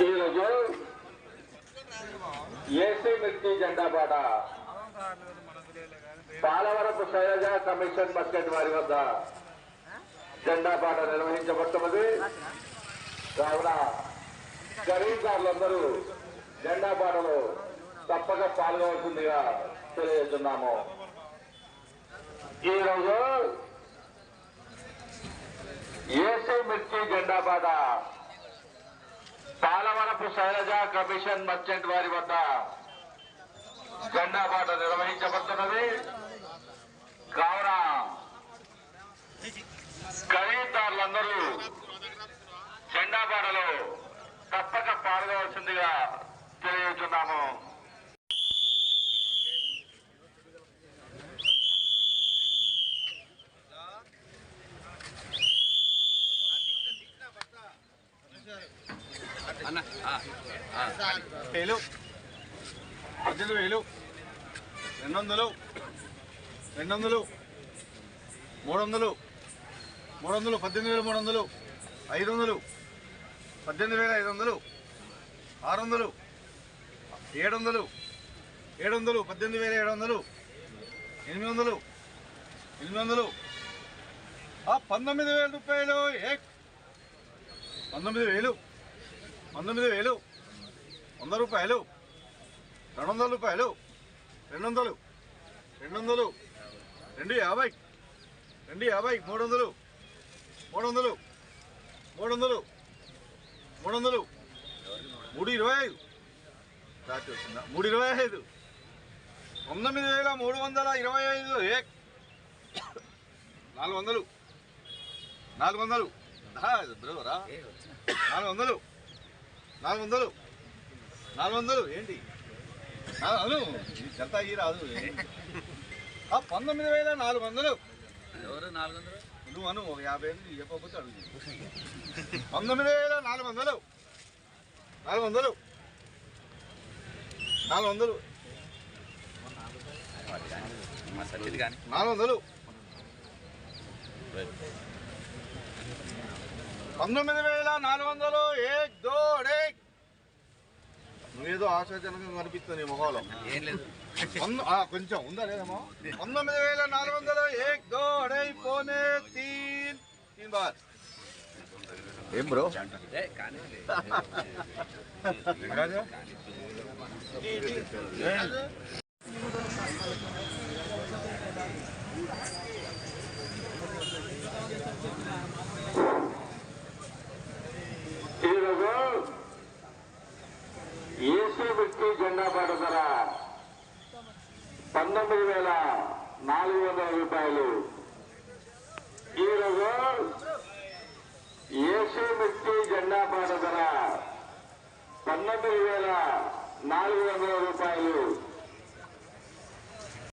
ఈరోజు ఏసీ మిర్చి జెండా పాట పాలవరపు శైలజ కమిషన్ బస్కెట్ వారి వద్ద జెండా పాట నిర్వహించబడుతున్నది. కావున ఖరీదారులందరూ జెండా పాటలో తప్పక పాల్గొవలసిందిగా తెలియజేస్తున్నాము. ఈరోజు ఏసీ మిర్చి జెండా పాట పాలవరపు శైలజ కమిషన్ మర్చెంట్ వారి వద్ద జెండా పాట నిర్వహించబడుతున్నది. కావున ఖరీదారులందరూ జెండా పాటలో తప్పక పాల్గొవలసిందిగా తెలియజేస్తున్నాము. వేలు పద్దెనిమిది వేలు రెండు వందలు రెండు వందలు మూడు వందలు మూడు వందలు పద్దెనిమిది వేల మూడు వందలు ఐదు వందలు పద్దెనిమిది వేల ఐదు వందలు ఆరు వందలు ఏడు వందలు ఏడు వందలు పద్దెనిమిది వేల ఏడు వందలు ఎనిమిది వందలు ఎనిమిది వందలు ఆ పంతొమ్మిది వేల రూపాయలు ఏ పంతొమ్మిది వేలు. పంతొమ్మిది వేలు. వంద రూపాయలు. రెండు వందల రూపాయలు. రెండు వందలు రెండు వందలు రెండు యాభై. రెండు యాభై మూడు వందలు మూడు వందలు మూడు వందలు మూడు వందలు మూడు ఇరవై ఐదు. దాటి మూడు ఇరవై ఐదు. పంతొమ్మిది వేల మూడు వందల ఇరవై ఐదు. ఏ నాలుగు వందలు. నాలుగు వందలు. దా, బ్రదరా. నాలుగు వందలు. నాలుగు వందలు. నాలుగు వందలు ఏంటి? నా- అను చెత్త ఈ రాదు. ఆ పంతొమ్మిది వేల నాలుగు వందలు. ఎవరు నాలుగు వందలు? నువ్వు అను ఒక యాభై ఏళ్ళు చెప్పకపోతే అడుగు. పంతొమ్మిది వేల నాలుగు వందలు. నాలుగు వందలు. నాలుగు వందలు. నాలుగు వందలు. పంతొమ్మిది వేల నాలుగు వందలు ఏక్ దోడే నువ్వేదో ఆశాజనకంగా కనిపిస్తుంది నీ మొహంలో. ఏం లేదు. కొంచెం ఉందా లేదమ్మా పంతొమ్మిది వేల నాలుగు వందలు ఏక్ దో అడై పోనే తీన్. తీన్ బార్. ఏం బ్రో? ఏ, కానీ ఈరోజు ఏసీ మిర్చి జెండా పాట ధర పంతొమ్మిది వేల నాలుగు వందల రూపాయలు. ఈరోజు ఏసు మిర్చి జెండా పాట ధర పంతొమ్మిది వేల నాలుగు వందల రూపాయలు.